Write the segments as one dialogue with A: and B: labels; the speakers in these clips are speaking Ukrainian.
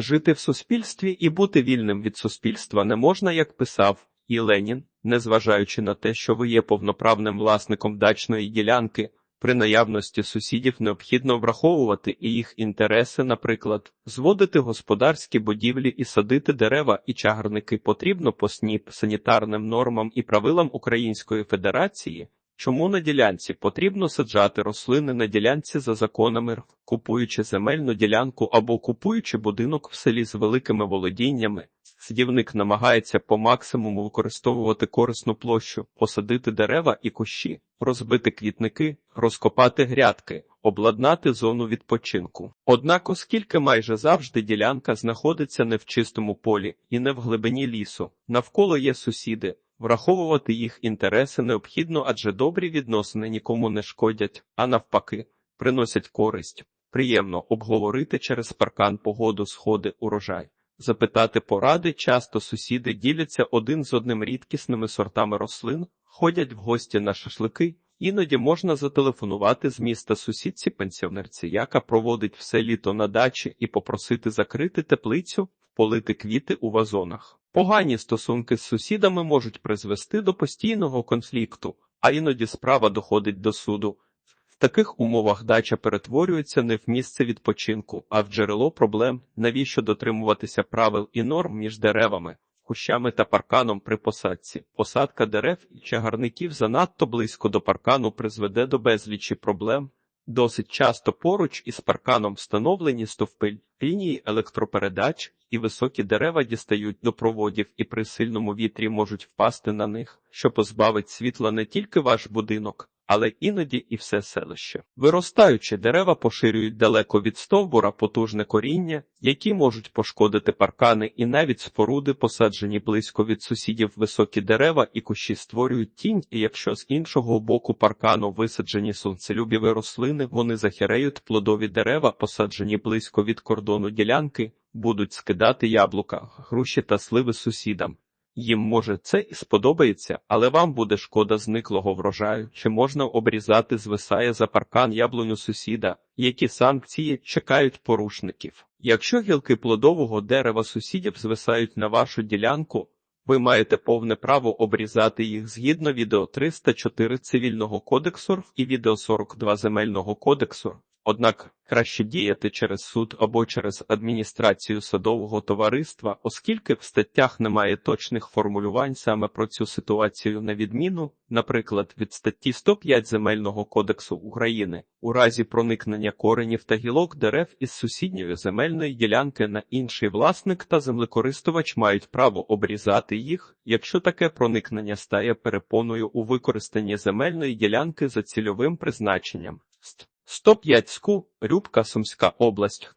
A: Жити в суспільстві і бути вільним від суспільства не можна, як писав і Ленін, незважаючи на те, що ви є повноправним власником дачної ділянки, при наявності сусідів необхідно враховувати і їх інтереси, наприклад, зводити господарські будівлі і садити дерева і чагарники потрібно по СНІП, санітарним нормам і правилам Української Федерації. Чому на ділянці потрібно саджати рослини на ділянці за законами, РФ, купуючи земельну ділянку або купуючи будинок в селі з великими володіннями? Садівник намагається по максимуму використовувати корисну площу, посадити дерева і кущі, розбити квітники, розкопати грядки, обладнати зону відпочинку. Однак, оскільки майже завжди ділянка знаходиться не в чистому полі і не в глибині лісу, навколо є сусіди. Враховувати їх інтереси необхідно, адже добрі відносини нікому не шкодять, а навпаки, приносять користь. Приємно обговорити через паркан погоду, сходи, урожай. Запитати поради часто сусіди діляться один з одним рідкісними сортами рослин, ходять в гості на шашлики. Іноді можна зателефонувати з міста сусідці пенсіонерці, яка проводить все літо на дачі, і попросити закрити теплицю, полити квіти у вазонах. Погані стосунки з сусідами можуть призвести до постійного конфлікту, а іноді справа доходить до суду. В таких умовах дача перетворюється не в місце відпочинку, а в джерело проблем, навіщо дотримуватися правил і норм між деревами, кущами та парканом при посадці. Посадка дерев і чагарників занадто близько до паркану призведе до безлічі проблем. Досить часто поруч із парканом встановлені стовпи, лінії електропередач і високі дерева дістають до проводів і при сильному вітрі можуть впасти на них, що позбавить світла не тільки ваш будинок, але іноді і все селище. Виростаючі дерева поширюють далеко від стовбура потужне коріння, які можуть пошкодити паркани і навіть споруди, посаджені близько від сусідів високі дерева і кущі створюють тінь, і якщо з іншого боку паркану висаджені сонцелюбіві рослини, вони захиреють плодові дерева, посаджені близько від кордону ділянки, будуть скидати яблука, груші та сливи сусідам. Їм може це і сподобається, але вам буде шкода зниклого врожаю, чи можна обрізати звисає за паркан яблуню сусіда, які санкції чекають порушників. Якщо гілки плодового дерева сусідів звисають на вашу ділянку, ви маєте повне право обрізати їх згідно відео 304 цивільного кодексу і відео 42 земельного кодексу. Однак краще діяти через суд або через адміністрацію садового товариства, оскільки в статтях немає точних формулювань саме про цю ситуацію на відміну, наприклад, від статті 105 Земельного кодексу України, у разі проникнення коренів та гілок дерев із сусідньої земельної ділянки на інший власник та землекористувач мають право обрізати їх, якщо таке проникнення стає перепоною у використанні земельної ділянки за цільовим призначенням. 105 ску, Рюбка, Сумська область.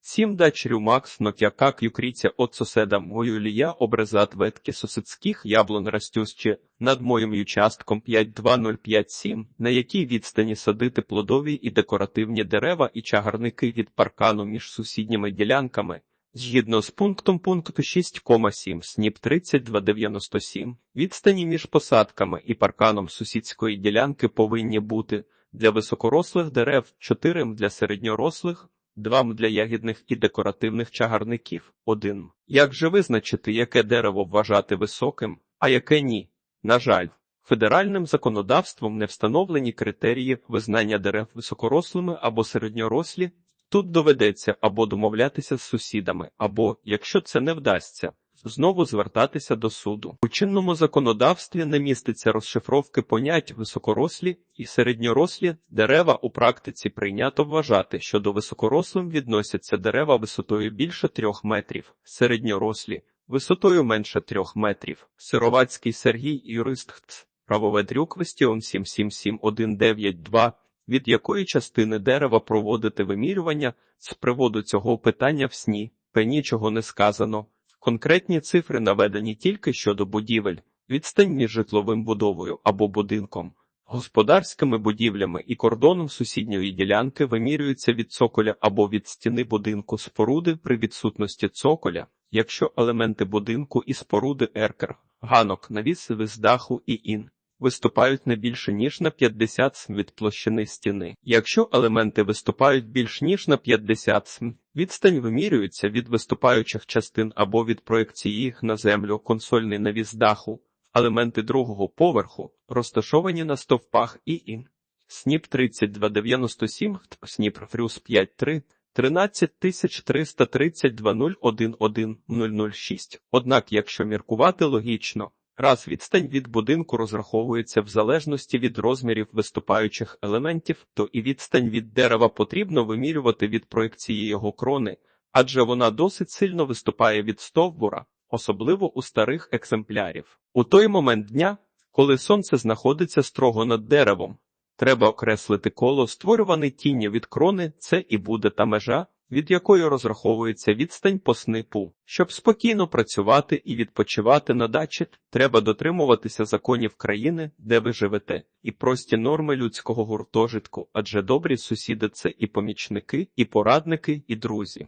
A: Сім дач Рюмакс, Нокяка, Кюкріця от соседа мою лія обрезат ветки сусідських яблун растюще над моїм участком 52057, на якій відстані садити плодові і декоративні дерева і чагарники від паркану між сусідніми ділянками. Згідно з пунктом пункту 6,7 СНІП 3297, відстані між посадками і парканом сусідської ділянки повинні бути для високорослих дерев 4 для середньорослих, 2 для ягідних і декоративних чагарників 1. Як же визначити, яке дерево вважати високим, а яке ні? На жаль, федеральним законодавством не встановлені критерії визнання дерев високорослими або середньорослі. Тут доведеться або домовлятися з сусідами, або, якщо це не вдасться, знову звертатися до суду. У чинному законодавстві не міститься розшифровки понять високорослі і середньорослі дерева у практиці прийнято вважати, що до високорослим відносяться дерева висотою більше трьох метрів, середньорослі висотою менше трьох метрів. Сировацький Сергій юрист ХЦ. Правове дрюквестіон 777192 від якої частини дерева проводити вимірювання з приводу цього питання в сні, нічого не сказано. Конкретні цифри наведені тільки щодо будівель, відстань між житловим будовою або будинком, господарськими будівлями і кордоном сусідньої ділянки вимірюються від цоколя або від стіни будинку споруди при відсутності цоколя, якщо елементи будинку і споруди еркер, ганок, навіси з даху і ін. Виступають не більше ніж на 50 см від площини стіни. Якщо елементи виступають більш ніж на 50 см, відстань вимірюється від виступаючих частин або від проекції їх на землю консольний навіс даху, елементи другого поверху, розташовані на стовпах і ін. СНІП 3297, СНІП Фрюс 53, 13332011006. Однак, якщо міркувати логічно, раз відстань від будинку розраховується в залежності від розмірів виступаючих елементів, то і відстань від дерева потрібно вимірювати від проекції його крони, адже вона досить сильно виступає від стовбура, особливо у старих екземплярів. У той момент дня, коли сонце знаходиться строго над деревом, Треба окреслити коло створюваний тінню від крони, це і буде та межа, від якої розраховується відстань по снипу. Щоб спокійно працювати і відпочивати на дачі, треба дотримуватися законів країни, де ви живете, і прості норми людського гуртожитку, адже добрі сусіди це і помічники, і порадники, і друзі.